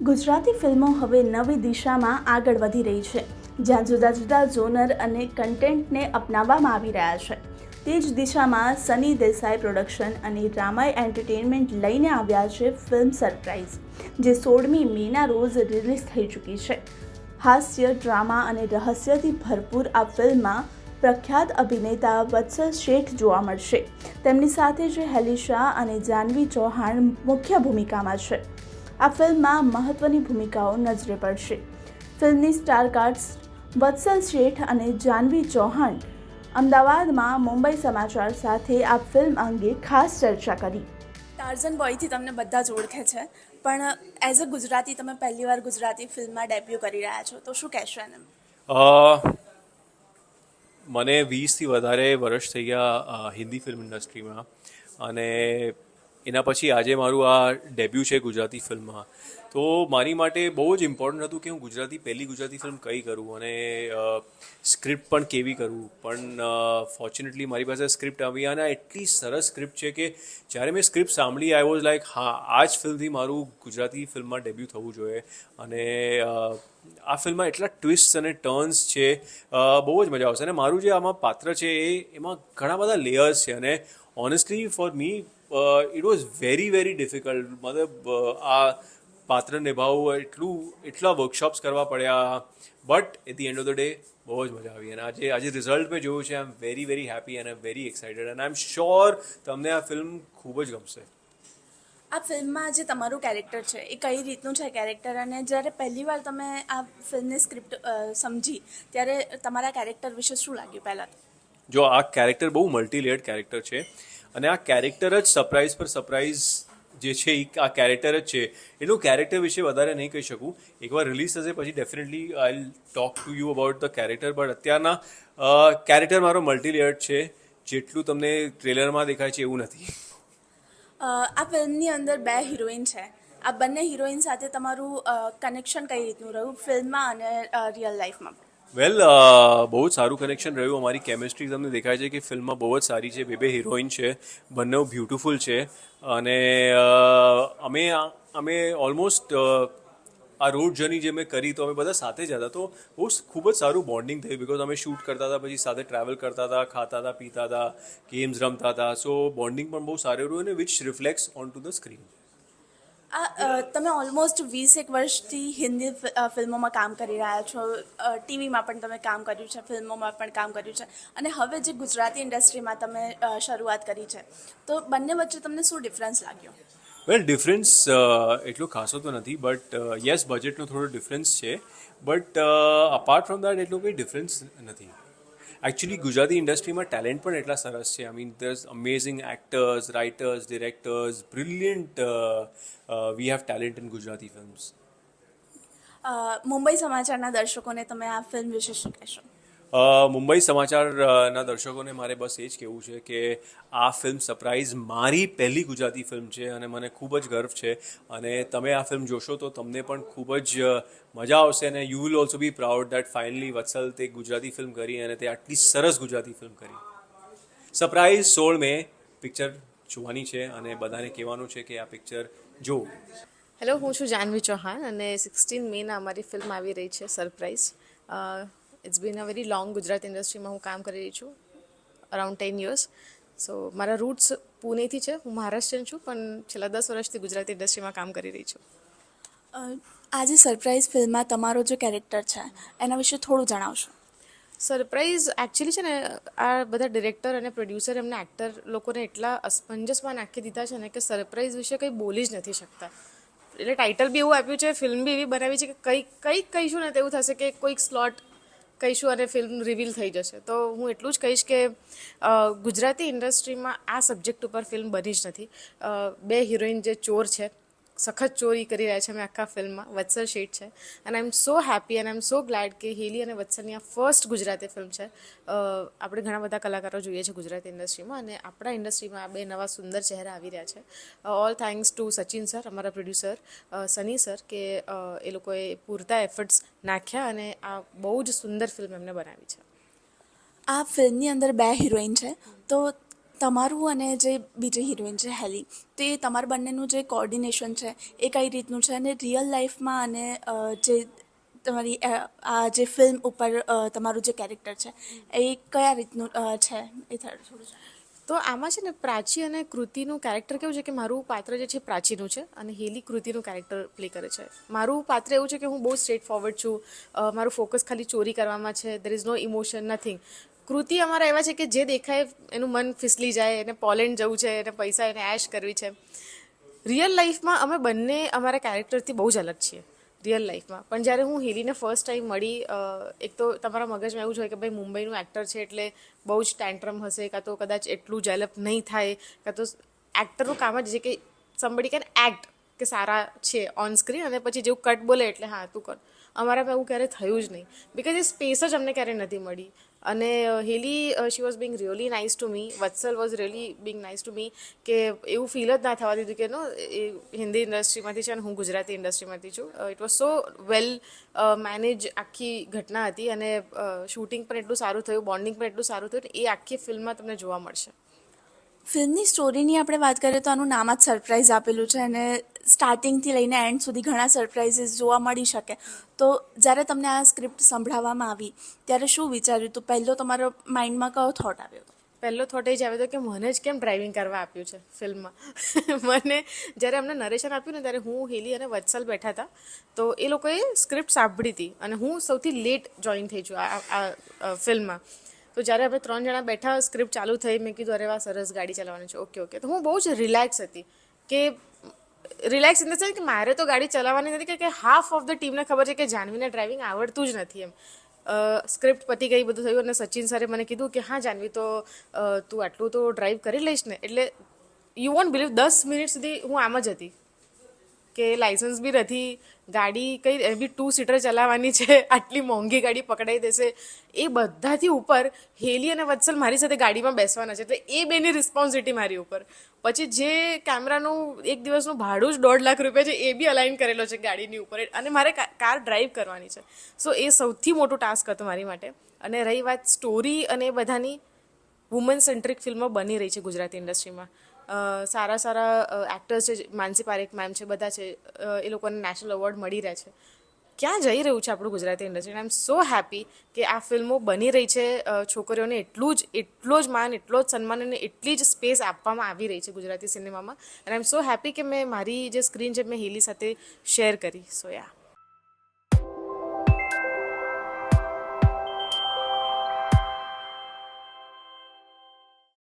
ગુજરાતી ફિલ્મો હવે નવી દિશામાં આગળ વધી રહી છે, જ્યાં જુદા જુદા ઝોનર અને કન્ટેન્ટને અપનાવવામાં આવી રહ્યા છે. તે જ દિશામાં સની દેસાઈ પ્રોડક્શન અને રામાય એન્ટરટેનમેન્ટ લઈને આવ્યા છે ફિલ્મ સરપ્રાઇઝ જે સોળમી મેના રોજ રિલીઝ થઈ ચૂકી છે. હાસ્ય, ડ્રામા અને રહસ્યથી ભરપૂર આ ફિલ્મમાં પ્રખ્યાત અભિનેતા વત્સલ શેઠ જોવા મળશે. તેમની સાથે જ હેલિશા અને જાનવી ચૌહાણ મુખ્ય ભૂમિકામાં છે. આ ફિલ્મમાં મહત્વની ભૂમિકાઓ નજરે પડશે. ફિલ્મની સ્ટારકાસ્ટ વત્સલ શેઠ અને જાનવી ચૌહાણ અમદાવાદમાં મુંબઈ સમાચાર સાથે આ ફિલ્મ અંગે ખાસ ચર્ચા કરી. ટાર્ઝન બોયથી તમને બધા જ ઓળખે છે પણ એઝ અ ગુજરાતી તમે પહેલીવાર ગુજરાતી ફિલ્મમાં ડેબ્યુ કરી રહ્યા છો તો શું કહેશો એને મને વીસથી વધારે વર્ષ થઈ ગયા હિન્દી ફિલ્મ ઇન્ડસ્ટ્રીમાં. અને એના પછી આજે મારું આ ડેબ્યુ છે ગુજરાતી ફિલ્મમાં. તો મારી માટે બહુ જ ઇમ્પોર્ટન્ટ હતું કે હું ગુજરાતી, પહેલી ગુજરાતી ફિલ્મ કઈ કરું અને સ્ક્રિપ્ટ પણ કેવી કરું. પણ ફોર્ચ્યુનેટલી મારી પાસે સ્ક્રિપ્ટ આવી અને એટલી સરસ સ્ક્રિપ્ટ છે કે જ્યારે મેં સ્ક્રિપ્ટ સાંભળી આઈ વોઝ લાઈક હા, આ જ ફિલ્મથી મારું ગુજરાતી ફિલ્મમાં ડેબ્યુ થવું જોઈએ. અને આ ફિલ્મમાં એટલા ટ્વિસ્ટ અને ટર્ન્સ છે બહુ જ મજા આવશે. અને મારું જે આમાં પાત્ર છે એ, એમાં ઘણા બધા લેયર્સ છે. અને honestly for me it was very very difficult મતલબ આ પાત્ર નિભાવવું એટલું એટલા વર્કશોપ્સ કરવા પડ્યા but at the end of the day બહુ જ મજા આવી અને આજે આજે રિઝલ્ટ મેં જોયું છે I am very very happy અને very excited and I am sure તમને આ ફિલ્મ ખૂબ જ ગમશે આ ફિલ્મમાં જે તમારું કેરેક્ટર છે એ કઈ રીતનું છે કેરેક્ટર અને જ્યારે પહેલીવાર તમે આ ફિલ્મની સ્ક્રિપ્ટ સમજી ત્યારે તમારા કેરેક્ટર વિશે શું લાગ્યું પહેલાં જો આ કેરેક્ટર બહુ મલ્ટીલેયર્ડ કેરેક્ટર છે અને આ કેરેક્ટર જ સરપ્રાઈઝ પર સરપ્રાઇઝ જે છે એ આ કેરેક્ટર જ છે. એટલું કેરેક્ટર વિશે વધારે નહીં કહી શકું. એકવાર રિલીઝ થશે પછી definitely I talk to you about the character but અત્યારના કેરેક્ટર મારો મલ્ટીલેયર્ડ છે. જેટલું તમને ટ્રેલરમાં દેખાય છે એવું નથી. આ ફિલ્મની અંદર બે હિરોઈન છે. આ બંને હિરોઈન સાથે તમારું કનેક્શન કઈ રીતનું રહ્યું? ફિલ્મમાં અને રિયલ લાઈફમાં વેલ બહુ જ સારું કનેક્શન રહ્યું. અમારી કેમિસ્ટ્રી તમને દેખાય છે કે ફિલ્મમાં બહુ જ સારી છે. બે બે હિરોઈન છે. બંને બ્યુટિફુલ છે. અને અમે અમે ઓલમોસ્ટ આ રોડ જર્ની જે મેં કરી, તો અમે બધા સાથે જ હતા. તો બહુ ખૂબ જ સારું બોન્ડિંગ થયું. બિકોઝ અમે શૂટ કરતા હતા, પછી સાથે ટ્રાવેલ કરતા હતા, ખાતા હતા, પીતા હતા ગેમ્સ રમતા હતા. સો બોન્ડિંગ પણ બહુ સારું રહ્યું અને which reflects on to the screen આ તમે ઓલમોસ્ટ વીસ એક વર્ષથી હિન્દી ફિલ્મોમાં કામ કરી રહ્યા છો. ટીવીમાં પણ તમે કામ કર્યું છે, ફિલ્મોમાં પણ કામ કર્યું છે. અને હવે જે ગુજરાતી ઇન્ડસ્ટ્રીમાં તમે શરૂઆત કરી છે, તો બંને વચ્ચે તમને શું ડિફરન્સ લાગ્યો? વેલ ડિફરન્સ એટલો ખાસો તો નથી બટ યસ બજેટનો થોડો ડિફરન્સ છે. બટ અપાર્ટ ફ્રોમ દેટ એટલો કંઈ ડિફરન્સ નથી. એકચ્યુઅલી ગુજરાતી ઇન્ડસ્ટ્રીમાં ટેલેન્ટ પણ એટલા સરસ છે. I mean there's amazing actors writers directors brilliant we have talent in Gujarati films Mumbai સમાચારના દર્શકોને તમે આ ફિલ્મ વિશે શું કહેશો? મુંબઈ સમાચારના દર્શકોને મારે બસ એ જ કહેવું છે કે આ ફિલ્મ સરપ્રાઈઝ મારી પહેલી ગુજરાતી ફિલ્મ છે અને મને ખૂબ જ ગર્વ છે. અને તમે આ ફિલ્મ જોશો તો તમને પણ ખૂબ જ મજા આવશે અને you will also be proud that finally Vatsal તે ગુજરાતી ફિલ્મ કરી અને તે આટલી સરસ ગુજરાતી ફિલ્મ કરી. સરપ્રાઈઝ સોળ મે પિક્ચર જોવાની છે અને બધાને કહેવાનું છે કે આ પિક્ચર જો. હેલો હું છું જાનવી ચૌહાણ અને સિક્સટીન મેના અમારી ફિલ્મ આવી રહી છે surprise. It's been a very long Gujarat ઇન્ડસ્ટ્રીમાં હું કામ કરી રહી છું અરાઉન્ડ ટેન યર્સ સો મારા રૂટ્સ પુણેથી છે હું મહારાષ્ટ્રીયન છું પણ છેલ્લા દસ વર્ષથી ગુજરાતી ઇન્ડસ્ટ્રીમાં કામ કરી રહી છું. આજે સરપ્રાઈઝ ફિલ્મમાં તમારો જે કેરેક્ટર છે એના વિશે થોડું જણાવશો? સરપ્રાઈઝ એકચ્યુઅલી છે ને આ બધા ડિરેક્ટર અને પ્રોડ્યુસર એમને એક્ટર લોકોને એટલા અસમંજસમાં નાખી દીધા છે ને કે સરપ્રાઈઝ વિશે કંઈ બોલી જ નથી શકતા. એટલે ટાઇટલ બી એવું આપ્યું છે ફિલ્મ બી એવી બનાવી છે કે કંઈક કંઈક કહીશું ને તેવું થશે કે કોઈક સ્લોટ કહીશું અને ફિલ્મ રિવીલ થઈ જશે. તો હું એટલું જ કહીશ કે ગુજરાતી ઇન્ડસ્ટ્રીમાં આ સબ્જેક્ટ ઉપર ફિલ્મ બની જ નથી. બે હિરોઈન જે ચોર છે સખત ચોરી કરી રહ્યા છે. અમે આખા ફિલ્મમાં. વત્સલ શેઠ છે. And I am so happy અને આઈ એમ સો ગ્લેડ કે હેલી અને વત્સલની આ ફર્સ્ટ ગુજરાતી ફિલ્મ છે. આપણે ઘણા બધા કલાકારો જોઈએ છે ગુજરાતી ઇન્ડસ્ટ્રીમાં અને આપણા ઇન્ડસ્ટ્રીમાં આ બે નવા સુંદર ચહેરા આવી રહ્યા છે. All thanks to Sachin sir અમારા પ્રોડ્યુસર સની સર કે એ લોકોએ પૂરતા એફર્ટ્સ નાખ્યા અને આ બહુ જ સુંદર ફિલ્મ એમને બનાવી છે. આ ફિલ્મની અંદર બે હિરોઈન છે. તો તમારું અને જે બીજી હિરોઈન છે હેલી, તે તમારા બંનેનું જે કોર્ડિનેશન છે, એ કઈ રીતનું છે? અને રિયલ લાઈફમાં અને જે તમારી આ જે ફિલ્મ ઉપર તમારું જે કેરેક્ટર છે, એ કયા રીતનું છે? એ થોડું તો આમાં છે ને પ્રાચી અને કૃતિનું કેરેક્ટર કેવું છે કે મારું પાત્ર જે છે પ્રાચીનું છે અને હેલી કૃતિનું કેરેક્ટર પ્લે કરે છે. મારું પાત્ર એવું છે કે હું બહુ સ્ટ્રેટ ફોરવર્ડ છું મારું ફોકસ ખાલી ચોરી કરવામાં છે there is no emotion nothing Kriti અમારા એવા છે કે જે દેખાય, એનું મન ફિસલી જાય, એને પોલેન્ડ જવું છે, એને પૈસા, એને એશ કરવી છે. રિયલ લાઈફમાં અમે બંને અમારા કેરેક્ટરથી બહુ જ અલગ છીએ રિયલ લાઈફમાં પણ જ્યારે હું હિલીને ફર્સ્ટ ટાઈમ મળી એક તો તમારા મગજમાં એવું જ હોય કે ભાઈ મુંબઈનું એક્ટર છે એટલે બહુ જ ટેન્ટ્રમ હશે, કાં તો કદાચ એટલું જેલપ નહીં થાય, કાં તો એક્ટરનું કામ જ છે કે સમબડી કેન એક્ટ કે સારા છે ઓન સ્ક્રીન અને પછી જેવું કટ બોલે એટલે હા, તું કર. અમારામાં એવું ક્યારે થયું જ નહીં. બિકોઝ એ સ્પેસ જ અમને ક્યારે નથી મળી. અને હિલી she was being really nice to me Vatsal was really being nice to me કે એવું ફીલ જ ના થવા દીધું કે, નો, એ હિન્દી ઇન્ડસ્ટ્રીમાંથી છે અને હું ગુજરાતી ઇન્ડસ્ટ્રીમાંથી છું. It was so well manage આખી ઘટના હતી અને શૂટિંગ પણ એટલું સારું થયું બોન્ડિંગ પણ એટલું સારું થયું, એ આખી ફિલ્મમાં તમને જોવા મળશે. ફિલ્મની સ્ટોરીની આપણે વાત કરીએ તો આનું નામ જ સરપ્રાઈઝ આપેલું છે અને સ્ટાર્ટિંગથી લઈને એન્ડ સુધી ઘણા સરપ્રાઇઝીસ જોવા મળી શકે. તો જ્યારે તમને આ સ્ક્રિપ્ટ સંભળાવવામાં આવી, ત્યારે શું વિચાર્યું તું? પહેલો તમારો માઇન્ડમાં કયો થોટ આવ્યો પહેલો થોટ એ જ આવ્યો હતો કે મને જ કેમ ડ્રાઇવિંગ કરવા આપ્યું છે ફિલ્મમાં? મને જ્યારે અમને નરેશન આપ્યું ને ત્યારે હું, હેલી અને વત્સલ બેઠા હતા. તો એ લોકોએ સ્ક્રિપ્ટ સાંભળી હતી અને હું સૌથી લેટ જોઈન થઈ છું આ ફિલ્મમાં. તો જ્યારે આપણે ત્રણ જણા બેઠા સ્ક્રિપ્ટ ચાલુ થઈ, મેં કીધું, અરે વાહ, સરસ ગાડી ચલાવવાની છે. ઓકે ઓકે તો હું બહુ જ રિલેક્સ હતી કે રિલેક્સ ઇન ધ સેન્સ કે મારે તો ગાડી ચલાવવાની નથી કે હાફ ઓફ ધ ટીમને ખબર છે કે જાનવીને ડ્રાઇવિંગ આવડતું જ નથી એમ. સ્ક્રિપ્ટ પતી ગઈ, બધું થયું અને સચિન સરે મને કીધું કે હા જાનવી તો તું આટલું તો ડ્રાઈવ કરી લઈશ ને. એટલે યુ વોન્ટ બિલીવ દસ મિનિટ સુધી હું આમ જ હતી. કે લાઇસન્સ બી નથી, ગાડી કઈ બી ટુ સીટર ચલાવવાની છે, આટલી મોંઘી ગાડી પકડાઈ દેશે. એ બધાથી ઉપર હેલી અને વત્સલ મારી સાથે ગાડીમાં બેસવાના છે. એટલે એ બેની રિસ્પોન્સિબિલિટી મારી ઉપર. પછી જે કેમેરાનું એક દિવસનું ભાડું જ દોઢ લાખ રૂપિયા છે, એ બી અલાઇન કરેલો છે ગાડીની ઉપર. અને મારે કાર ડ્રાઈવ કરવાની છે. સો એ સૌથી મોટું ટાસ્ક હતું મારી માટે. અને રહી વાત સ્ટોરી અને બધાની વુમન સેન્ટ્રિક ફિલ્મો બની રહી છે ગુજરાતી ઇન્ડસ્ટ્રીમાં સારા સારા એક્ટર્સ છે, માનસી પારેખ મેમ છે, બધા છે એ લોકોને નેશનલ એવોર્ડ મળી રહ્યા છે. ક્યાં જઈ રહ્યું છે આપણું Gujarati industry I am so happy કે આ ફિલ્મો બની રહી છે છોકરીઓને એટલું જ, એટલો જ માન, એટલો જ સન્માન અને એટલી જ સ્પેસ આપવામાં આવી રહી છે ગુજરાતી સિનેમામાં અને આઈ એમ સો હેપી કે મેં મારી જે સ્ક્રીન છે, મેં હેલી સાથે શેર કરી. સો યા